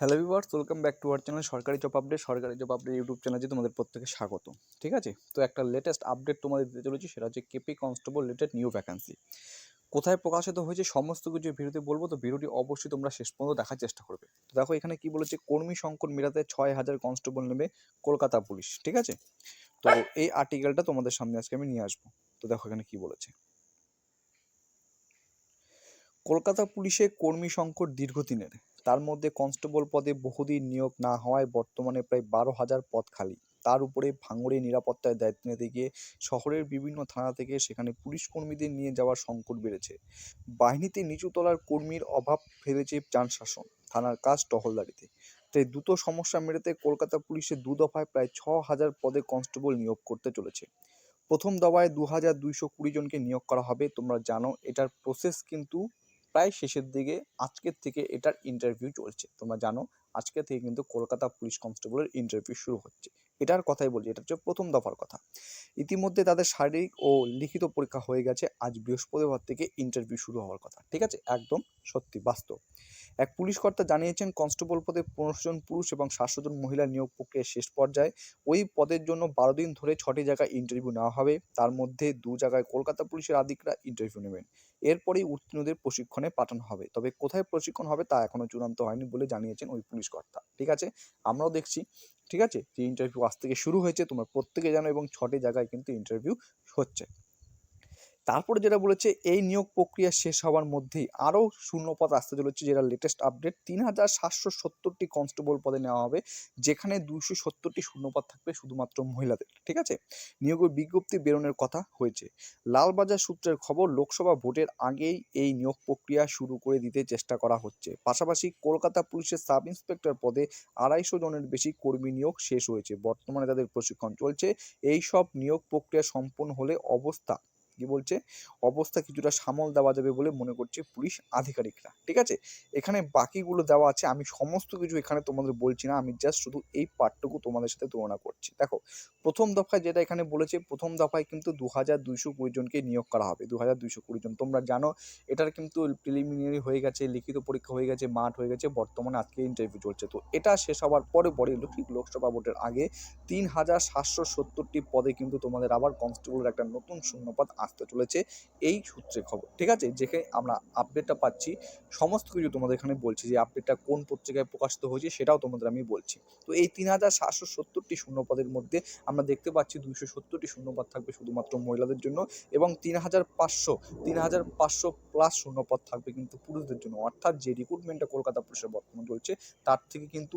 Hello viewers welcome back to our channel সরকারি job update সরকারি job update YouTube চ্যানেলে তোমাদের প্রত্যেকে স্বাগত, ঠিক আছে? তো একটা লেটেস্ট আপডেট তোমাদের দিতে চলেছি, সেটা হচ্ছে KP constable related new vacancy কোথায় প্রকাশিত হয়েছে সমস্ত কিছু ভিডিওতে বলব, তো ভিডিওটি অবশ্যই তোমরা শেষ পর্যন্ত দেখার চেষ্টা করবে। তো দেখো, এখানে কি বলেছে, কর্মী সংকট মেটাতে ছয় হাজার কনস্টেবল নেবে কলকাতা পুলিশ, ঠিক আছে? তো এই আর্টিকেলটা তোমাদের সামনে আজকে আমি নিয়ে আসব। তো দেখো এখানে কি বলেছে। কলকাতা পুলিশে কর্মী সংকট দীর্ঘদিনের। তার মধ্যে কনস্টেবল পদে বহুদিন নিয়োগ না হওয়ায় বর্তমানে প্রায় বারো হাজার পদ খালি। তার উপরে ভাঙড়ে নিরাপত্তায় দায়িত্ব নিতে গিয়ে শহরের বিভিন্ন থানা থেকে সেখানে পুলিশ কর্মীদের নিয়ে যাওয়ার সংকট বেড়েছে। বাহিনীতে নিচু তলার কর্মীর অভাব ফেলেছে যান শাসন, থানার কাজ টহলদারিতে। তাই দ্রুত সমস্যা মেটাতে কলকাতা পুলিশে দু দফায় প্রায় ছ হাজার পদে কনস্টেবল নিয়োগ করতে চলেছে। প্রথম দফায় দু হাজার দুইশো কুড়ি জনকে নিয়োগ করা হবে, তোমরা জানো এটার প্রসেস কিন্তু প্রায় শেষের দিকে আজকের থেকে এটার ইন্টারভিউ চলছে। তোমরা জানো, আজকে থেকে কিন্তু কলকাতা পুলিশ কনস্টেবলের ইন্টারভিউ শুরু হচ্ছে। এটার কথাই বলছি, এটা হচ্ছে প্রথম দফার কথা। ইতিমধ্যে তাদের শারীরিক ও লিখিত পরীক্ষা হয়ে গেছে। আজ বৃহস্পতিবার থেকে ইন্টারভিউ শুরু হওয়ার কথা। ঠিক আছে? একদম সত্যি, বাস্তব। এক পুলিশ কর্তা জানিয়েছেন, কনস্টেবল পদে পনেরো জন পুরুষ এবং সাতশো জন মহিলা নিয়োগ প্রক্রিয়ার শেষ পর্যায়ে ওই পদের জন্য বারো দিন ধরে ছটি জায়গায় ইন্টারভিউ নেওয়া হবে। তার মধ্যে দু জায়গায় কলকাতা পুলিশের আধিকরা ইন্টারভিউ নেবেন। এরপরেই উত্তীর্ণদের প্রশিক্ষণে পাঠানো হবে। তবে কোথায় প্রশিক্ষণ হবে তা এখনও চূড়ান্ত হয়নি বলে জানিয়েছেন ওই পুলিশ কর্তা ঠিক আছে? আমরাও দেখছি। ঠিক আছে? যে ইন্টারভিউ আজ থেকে শুরু হয়েছে, তোমরা প্রত্যেকে জানো এবং ছটি জায়গায় কিন্তু ইন্টারভিউ হচ্ছে। তারপরে যেটা বলেছে, এই নিয়োগ প্রক্রিয়া শেষ হওয়ার মধ্যেই আরও শূন্যপদ আসতে চলেছে, যেটা লেটেস্ট আপডেট তিন হাজার সাতশো সত্তরটি কনস্টেবল পদে নেওয়া হবে, যেখানে দুশো সত্তরটি শূন্যপদ থাকবে শুধুমাত্র মহিলাদের, ঠিক আছে? নিয়োগের বিজ্ঞপ্তি বেরোনোর কথা হয়েছে। লালবাজার সূত্রের খবর, লোকসভা ভোটের আগেই এই নিয়োগ প্রক্রিয়া শুরু করে দিতে চেষ্টা করা হচ্ছে। পাশাপাশি কলকাতা পুলিশের সাব ইন্সপেক্টর পদে আড়াইশো জনের বেশি কর্মী নিয়োগ শেষ হয়েছে। বর্তমানে তাদের প্রশিক্ষণ চলছে। এই সব নিয়োগ প্রক্রিয়া সম্পন্ন হলে অবস্থা কি বলছে? অবস্থা কিছুটা সামল দেওয়া যাবে বলে মনে করছে পুলিশ আধিকারিকরা। ঠিক আছে? এখানে বাকিগুলো দেওয়া আছে। আমি সমস্ত কিছু এখানে তোমাদের বলছি না। আমি জাস্ট শুধু এই পার্টটুকু তোমাদের সাথে তুলনা করছি। দেখো, প্রথম দফায় যেটা এখানে বলেছে, প্রথম দফায় কিন্তু দু হাজার দুইশো কুড়ি জনকে নিয়োগ করা হবে। দু হাজার দুইশো কুড়ি জন। তোমরা জানো, এটার কিন্তু প্রিলিমিনারি হয়ে গেছে, লিখিত পরীক্ষা হয়ে গেছে, মাঠ হয়ে গেছে, বর্তমানে আজকে ইন্টারভিউ চলছে। তো এটা শেষ হওয়ার পরে পরে লোকসভা ভোটের আগে তিন হাজার সাতশো সত্তরটি পদে কিন্তু তোমাদের আবার কনস্টেবলের একটা নতুন শূন্যপদ আসতে চলেছে এই সূত্রে খবর। ঠিক আছে? যেখানে আমরা আপডেটটা পাচ্ছি, সমস্ত কিছু তোমাদের এখানে বলছি যে আপডেটটা কোন পত্রিকায় প্রকাশিত হয়েছে সেটাও তোমাদের আমি বলছি। তো এই তিন হাজার সাতশো সত্তরটি শূন্যপদের মধ্যে আমরা দেখতে পাচ্ছি দুইশো সত্তরটি শূন্যপদ থাকবে শুধুমাত্র মহিলাদের জন্য এবং তিন হাজার পাঁচশো, তিন হাজার পাঁচশো প্লাস শূন্যপদ থাকবে কিন্তু পুরুষদের জন্য। অর্থাৎ যে রিক্রুটমেন্টটা কলকাতা পুলিশের বর্তমান চলছে, তার থেকে কিন্তু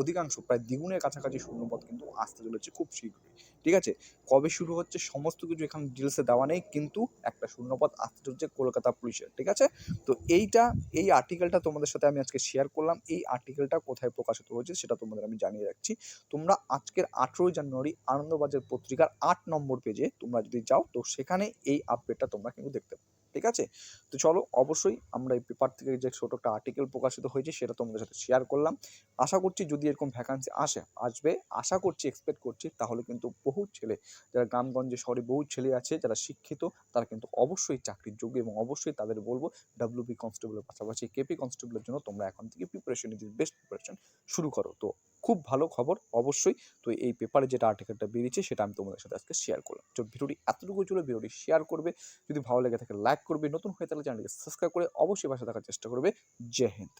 অধিকাংশ প্রায় দ্বিগুণের কাছাকাছি শূন্যপদ কিন্তু আসতে চলেছে খুব শীঘ্রই। ঠিক আছে? কবে শুরু হচ্ছে সমস্ত কিছু এখানে ডিটেলসে দেওয়া নেই, কিন্তু একটা শূন্যপদ আসতে চলছে কলকাতা পুলিশের, ঠিক আছে? তো এইটা, এই আর্টিকেলটা তোমাদের সাথে আমি আজকে শেয়ার করলাম। এই আর্টিকেলটা কোথায় প্রকাশিত হয়েছে সেটা তোমাদের আমি জানিয়ে রাখছি। তোমরা আজকের আঠেরোই জানুয়ারি আনন্দবাজার পত্রিকার আট নম্বর পেজে তোমরা যদি যাও, তো সেখানে এই আপডেটটা তোমরা কিন্তু দেখতে পাবে। ঠিক আছে? তো চলো, অবশ্যই আমরা এই পেপার থেকে যে ছোটো একটা আর্টিকেল প্রকাশিত হয়েছে, সেটা তোমাদের সাথে শেয়ার করলাম। আশা করছি যদি এরকম ভ্যাকান্সি আসে, আসবে, আশা করছি এক্সপেক্ট করছি, তাহলে কিন্তু বহু ছেলে, যারা গ্রামগঞ্জে শহরে বহু ছেলে আছে, যারা শিক্ষিত, তারা কিন্তু অবশ্যই চাকরির যোগ্য এবং অবশ্যই তাদের বলব ডাব্লিউবি কনস্টেবলের পাশাপাশি কেপি কনস্টেবলের জন্য তোমরা এখন থেকে প্রিপারেশন নিতে বেস্ট প্রিপারেশন শুরু করো। তো খুব ভালো খবর অবশ্যই। তো এই পেপারে যেটা আর্টিকেলটা বেরিয়েছে সেটা আমি তোমাদের সাথে আজকে শেয়ার করলাম। তো ভিডিওটি এতটুকু ছিল, ভিডিওটি শেয়ার করবে। যদি ভালো লেগে থাকে লাইক করবে। নতুন হয়ে থাকলে চ্যানেলকে সাবস্ক্রাইব করে অবশ্যই পাশে থাকার চেষ্টা করবে। জয় হিন্দ।